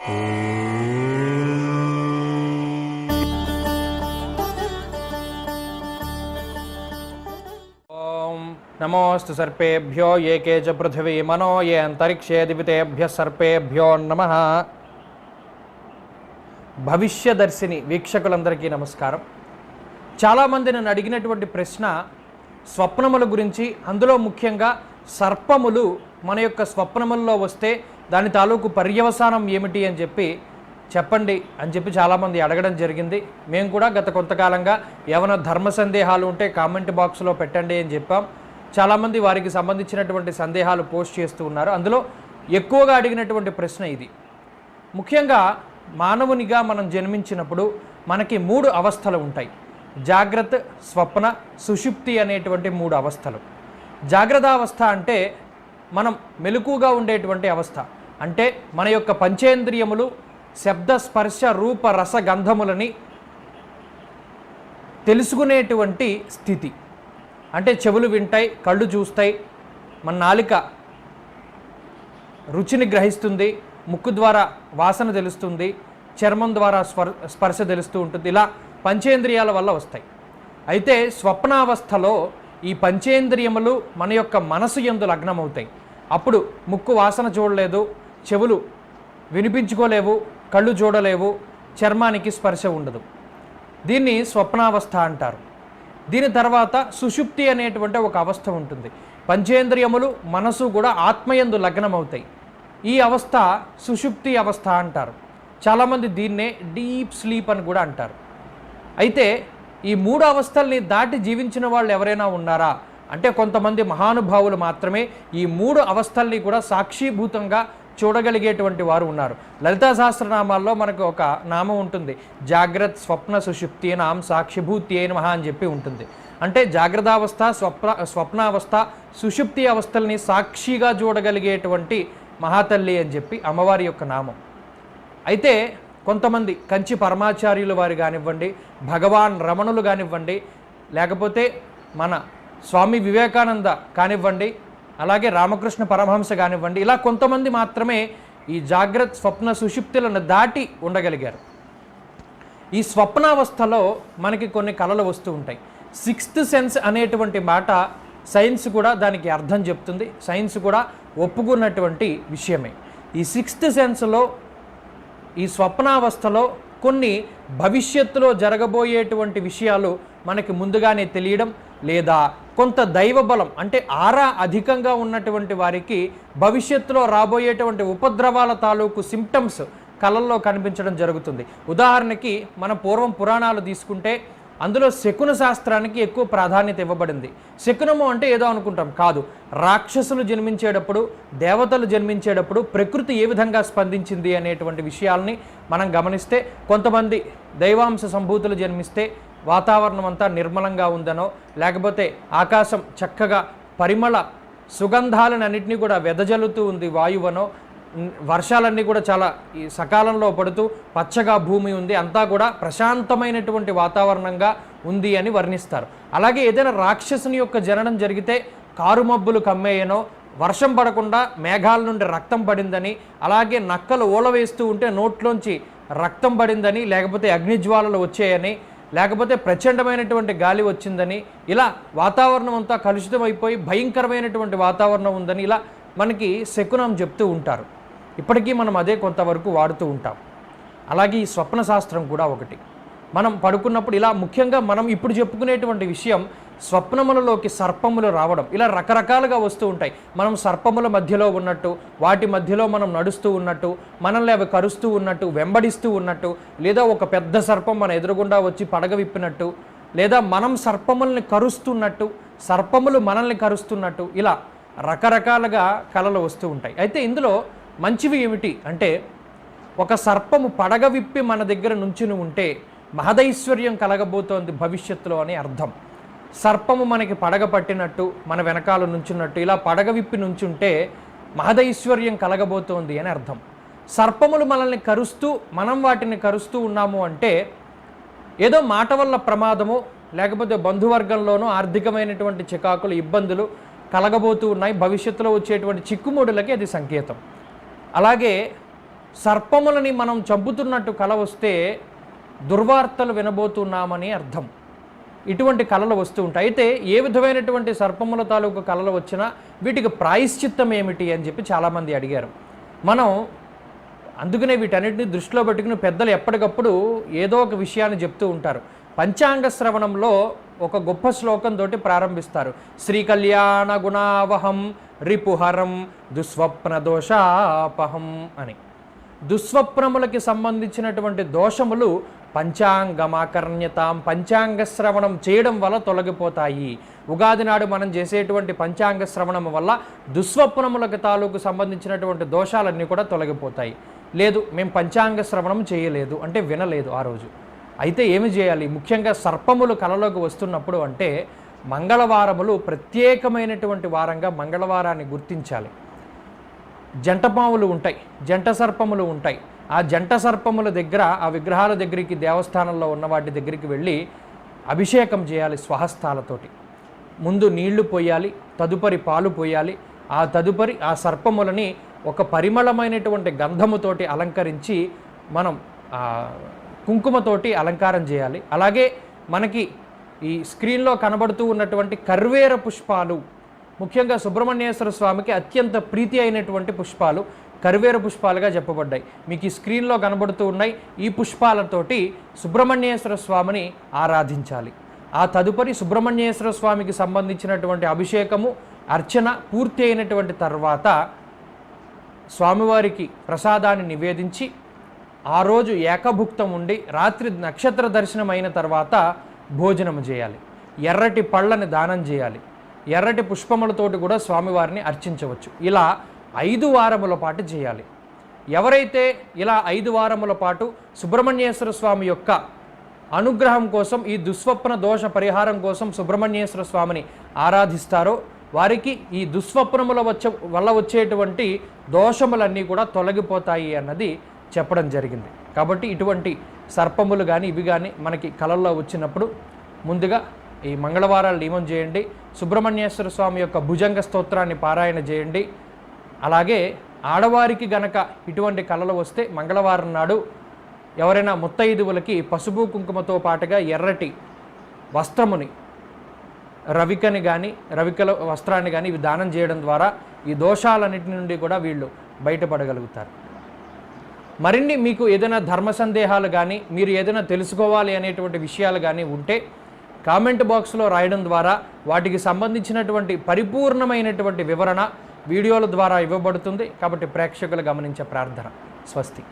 ఓం నమోస్తు సర్పేభ్యో ఏకే చ పృథివీ మనో ఏ అంతరిక్షే దివితేభ్య సర్పేభ్యో నమ. భవిష్యదర్శిని వీక్షకులందరికీ నమస్కారం. చాలామంది నన్ను అడిగినటువంటి ప్రశ్న స్వప్నముల గురించి అందులో ముఖ్యంగా సర్పములు మన యొక్క స్వప్నముల్లో వస్తే దాని తాలూకు పర్యవసానం ఏమిటి అని చెప్పి చెప్పండి అని చెప్పి చాలామంది అడగడం జరిగింది. మేము కూడా గత కొంతకాలంగా ఏమైనా ధర్మ సందేహాలు ఉంటే కామెంట్ బాక్స్లో పెట్టండి అని చెప్పాం. చాలామంది వారికి సంబంధించినటువంటి సందేహాలు పోస్ట్ చేస్తూ ఉన్నారు. అందులో ఎక్కువగా అడిగినటువంటి ప్రశ్న ఇది. ముఖ్యంగా మానవునిగా మనం జన్మించినప్పుడు మనకి మూడు అవస్థలు ఉంటాయి. జాగ్రత్త స్వప్న సుషుప్తి అనేటువంటి మూడు అవస్థలు. జాగ్రత్త అవస్థ అంటే మనం మెలకుగా ఉండేటువంటి అవస్థ. అంటే మన యొక్క పంచేంద్రియములు శబ్ద స్పర్శ రూప రస గంధములని తెలుసుకునేటువంటి స్థితి. అంటే చెవులు వింటాయి కళ్ళు చూస్తాయి మన నాలిక రుచిని గ్రహిస్తుంది ముక్కు ద్వారా వాసన తెలుస్తుంది చర్మం ద్వారా స్పర్ స్పర్శ తెలుస్తూ ఉంటుంది. ఇలా పంచేంద్రియాల వల్ల వస్తాయి. అయితే స్వప్నావస్థలో ఈ పంచేంద్రియములు మన యొక్క మనసు ఎందు లగ్నమవుతాయి. అప్పుడు ముక్కు వాసన చూడలేదు చెవులు వినిపించుకోలేవు కళ్ళు చూడలేవు చర్మానికి స్పర్శ ఉండదు. దీన్ని స్వప్నావస్థ అంటారు. దీని తర్వాత సుషుప్తి అనేటువంటి ఒక అవస్థ ఉంటుంది. పంచేంద్రియములు మనసు కూడా ఆత్మయందు లగ్నమవుతాయి. ఈ అవస్థ సుషుప్తి అవస్థ అంటారు. చాలామంది దీన్నే డీప్ స్లీప్ అని కూడా అంటారు. అయితే ఈ మూడు అవస్థల్ని దాటి జీవించిన వాళ్ళు ఎవరైనా ఉన్నారా? అంటే కొంతమంది మహానుభావులు మాత్రమే ఈ మూడు అవస్థల్ని కూడా సాక్షీభూతంగా చూడగలిగేటువంటి వారు ఉన్నారు. లలితా సహస్రనామాల్లో మనకు ఒక నామం ఉంటుంది. జాగ్రత్త స్వప్న సుషుప్తి నాం సాక్షిభూతి అయిన మహా అని చెప్పి ఉంటుంది. అంటే జాగ్రత్తావస్థ స్వప్న స్వప్నావస్థ సుషుప్తి అవస్థల్ని సాక్షిగా చూడగలిగేటువంటి మహాతల్లి అని చెప్పి అమ్మవారి యొక్క నామం. అయితే కొంతమంది కంచి పరమాచార్యులు వారు కానివ్వండి భగవాన్ రమణులు కానివ్వండి లేకపోతే మన స్వామి వివేకానంద కానివ్వండి అలాగే రామకృష్ణ పరమహంస కానివ్వండి ఇలా కొంతమంది మాత్రమే ఈ జాగ్రత్త స్వప్న సుషుప్తులను దాటి ఉండగలిగారు. ఈ స్వప్నావస్థలో మనకి కొన్ని కళలు వస్తూ ఉంటాయి. సిక్స్త్ సెన్స్ అనేటువంటి మాట సైన్స్ కూడా దానికి అర్థం చెప్తుంది. సైన్స్ కూడా ఒప్పుకున్నటువంటి విషయమే. ఈ సిక్స్త్ సెన్స్లో ఈ స్వప్నావస్థలో కొన్ని భవిష్యత్తులో జరగబోయేటువంటి విషయాలు మనకి ముందుగానే తెలియడం లేదా కొంత దైవ బలం అంటే ఆరా అధికంగా ఉన్నటువంటి వారికి భవిష్యత్తులో రాబోయేటువంటి ఉపద్రవాల తాలూకు సిమ్టమ్స్ కళల్లో కనిపించడం జరుగుతుంది. ఉదాహరణకి మన పూర్వం పురాణాలు తీసుకుంటే అందులో శకున శాస్త్రానికి ఎక్కువ ప్రాధాన్యత ఇవ్వబడింది. శకునము అంటే ఏదో అనుకుంటాం కాదు. రాక్షసులు జన్మించేటప్పుడు దేవతలు జన్మించేటప్పుడు ప్రకృతి ఏ విధంగా స్పందించింది అనేటువంటి విషయాల్ని మనం గమనిస్తే కొంతమంది దైవాంశ సంభూతులు జన్మిస్తే వాతావరణం అంతా నిర్మలంగా ఉందనో లేకపోతే ఆకాశం చక్కగా పరిమళ సుగంధాలన్నింటినీ కూడా వెదజల్లుతూ ఉంది వాయువనో వర్షాలన్నీ కూడా చాలా ఈ సకాలంలో పడుతూ పచ్చగా భూమి ఉంది అంతా కూడా ప్రశాంతమైనటువంటి వాతావరణంగా ఉంది అని వర్ణిస్తారు. అలాగే ఏదైనా రాక్షసుని యొక్క జననం జరిగితే కారుమబ్బులు కమ్మేయనో వర్షం పడకుండా మేఘాల నుండి రక్తం పడిందని అలాగే నక్కలు ఓలవేస్తూ ఉంటే నోట్లోంచి రక్తం పడిందని లేకపోతే అగ్నిజ్వాలలు వచ్చాయని లేకపోతే ప్రచండమైనటువంటి గాలి వచ్చిందని ఇలా వాతావరణం అంతా కలుషితం అయిపోయి భయంకరమైనటువంటి వాతావరణం ఉందని ఇలా మనకి శకునం చెప్తూ ఉంటారు. ఇప్పటికీ మనం అదే కొంతవరకు వాడుతూ ఉంటాం. అలాగే ఈ స్వప్న శాస్త్రం కూడా ఒకటి. మనం పడుకున్నప్పుడు ఇలా ముఖ్యంగా మనం ఇప్పుడు చెప్పుకునేటువంటి విషయం స్వప్నములలోకి సర్పములు రావడం ఇలా రకరకాలుగా వస్తూ ఉంటాయి. మనం సర్పముల మధ్యలో ఉన్నట్టు వాటి మధ్యలో మనం నడుస్తూ ఉన్నట్టు మనల్ని అవి కరుస్తూ ఉన్నట్టు వెంబడిస్తూ ఉన్నట్టు లేదా ఒక పెద్ద సర్పం మన ఎదురుగుండా వచ్చి పడగ విప్పినట్టు లేదా మనం సర్పముల్ని కరుస్తున్నట్టు సర్పములు మనల్ని కరుస్తున్నట్టు ఇలా రకరకాలుగా కళలు వస్తూ ఉంటాయి. అయితే ఇందులో మంచివి ఏమిటి అంటే ఒక సర్పము పడగ విప్పి మన దగ్గర నుంచుని ఉంటే మహదైశ్వర్యం కలగబోతోంది భవిష్యత్తులో అని అర్థం. సర్పము మనకి పడగ పట్టినట్టు మన వెనకాల నుంచున్నట్టు ఇలా పడగ విప్పి నుంచుంటే మహదైశ్వర్యం కలగబోతోంది అని అర్థం. సర్పములు మనల్ని కరుస్తూ మనం వాటిని కరుస్తూ ఉన్నాము అంటే ఏదో మాట వల్ల ప్రమాదము లేకపోతే బంధువర్గంలోనూ ఆర్థికమైనటువంటి చికాకులు ఇబ్బందులు కలగబోతూ ఉన్నాయి. భవిష్యత్తులో వచ్చేటువంటి చిక్కుముడులకి అది సంకేతం. అలాగే సర్పములని మనం చంపుతున్నట్టు కల వస్తే దుర్వార్తలు వినబోతున్నామని అర్థం. ఇటువంటి కళలు వస్తూ ఉంటాయి. అయితే ఏ విధమైనటువంటి సర్పముల తాలూకు కళలు వచ్చినా వీటికి ప్రాయశ్చిత్తం ఏమిటి అని చెప్పి చాలామంది అడిగారు. మనం అందుకనే వీటన్నిటిని దృష్టిలో పెట్టుకుని పెద్దలు ఎప్పటికప్పుడు ఏదో ఒక విషయాన్ని చెప్తూ ఉంటారు. పంచాంగ శ్రవణంలో ఒక గొప్ప శ్లోకంతో ప్రారంభిస్తారు. శ్రీ కళ్యాణ గుణావహం రిపుహరం దుస్వప్న దోషాపహం అని. దుస్వప్నములకి సంబంధించినటువంటి దోషములు పంచాంగమాకర్ణ్యతాం పంచాంగ శ్రవణం చేయడం వల్ల తొలగిపోతాయి. ఉగాది నాడు మనం చేసేటువంటి పంచాంగ శ్రవణం వల్ల దుస్వప్నములకు తాలూకు సంబంధించినటువంటి దోషాలన్నీ కూడా తొలగిపోతాయి. లేదు మేము పంచాంగ శ్రవణం చేయలేదు అంటే వినలేదు ఆ రోజు. అయితే ఏమి చేయాలి? ముఖ్యంగా సర్పములు కలలోకి వస్తున్నప్పుడు అంటే మంగళవారములు ప్రత్యేకమైనటువంటి వారంగా మంగళవారాన్ని గుర్తించాలి. జంట పాములు ఉంటాయి జంట సర్పములు ఉంటాయి. ఆ జంట సర్పముల దగ్గర ఆ విగ్రహాల దగ్గరికి దేవస్థానంలో ఉన్న వాటి దగ్గరికి వెళ్ళి అభిషేకం చేయాలి స్వహస్తాలతోటి. ముందు నీళ్ళు పోయాలి తదుపరి పాలు పోయాలి. ఆ తదుపరి ఆ సర్పములని ఒక పరిమళమైనటువంటి గంధముతోటి అలంకరించి మనం కుంకుమతోటి అలంకారం చేయాలి. అలాగే మనకి ఈ స్క్రీన్లో కనబడుతూ ఉన్నటువంటి కర్వేర పుష్పాలు ముఖ్యంగా సుబ్రహ్మణ్యేశ్వర స్వామికి అత్యంత ప్రీతి అయినటువంటి పుష్పాలు కరివేర పుష్పాలుగా చెప్పబడ్డాయి. మీకు ఈ స్క్రీన్లో కనబడుతూ ఉన్నాయి. ఈ పుష్పాలతోటి సుబ్రహ్మణ్యేశ్వర స్వామిని ఆరాధించాలి. ఆ తదుపరి సుబ్రహ్మణ్యేశ్వర స్వామికి సంబంధించినటువంటి అభిషేకము అర్చన పూర్తి అయినటువంటి తర్వాత స్వామివారికి ప్రసాదాన్ని నివేదించి ఆ రోజు ఏకభుక్తం ఉండి రాత్రి నక్షత్ర దర్శనం అయిన తర్వాత భోజనం చేయాలి. ఎర్రటి పళ్ళని దానం చేయాలి. ఎర్రటి పుష్పములతోటి కూడా స్వామివారిని అర్చించవచ్చు. ఇలా ఐదు వారముల పాటు చేయాలి. ఎవరైతే ఇలా ఐదు వారముల పాటు సుబ్రహ్మణ్యేశ్వర స్వామి యొక్క అనుగ్రహం కోసం ఈ దుస్వప్న దోష పరిహారం కోసం సుబ్రహ్మణ్యేశ్వర స్వామిని ఆరాధిస్తారో వారికి ఈ దుస్వప్నముల వచ్చే వల్ల వచ్చేటువంటి దోషములన్నీ కూడా తొలగిపోతాయి అన్నది చెప్పడం జరిగింది. కాబట్టి ఇటువంటి సర్పములు కానీ ఇవి కానీ మనకి కళల్లో వచ్చినప్పుడు ముందుగా ఈ మంగళవారాలు నియమం చేయండి. సుబ్రహ్మణ్యేశ్వర స్వామి యొక్క భుజంగ స్తోత్రాన్ని పారాయణ చేయండి. అలాగే ఆడవారికి గనక ఇటువంటి కళలు వస్తే మంగళవారం నాడు ఎవరైనా ముత్తైదువులకి పసుపు కుంకుమతో పాటుగా ఎర్రటి వస్త్రముని రవికని కానీ రవికల వస్త్రాన్ని కానీ ఇవి దానం చేయడం ద్వారా ఈ దోషాలన్నిటి నుండి కూడా వీళ్ళు బయటపడగలుగుతారు. మరిన్ని మీకు ఏదైనా ధర్మ సందేహాలు కానీ మీరు ఏదైనా తెలుసుకోవాలి అనేటువంటి విషయాలు కానీ ఉంటే కామెంట్ బాక్స్లో రాయడం ద్వారా వాటికి సంబంధించినటువంటి పరిపూర్ణమైనటువంటి వివరణ వీడియోల ద్వారా ఇవ్వబడుతుంది. కాబట్టి ప్రేక్షకులు గమనించే ప్రార్థన. స్వస్తి.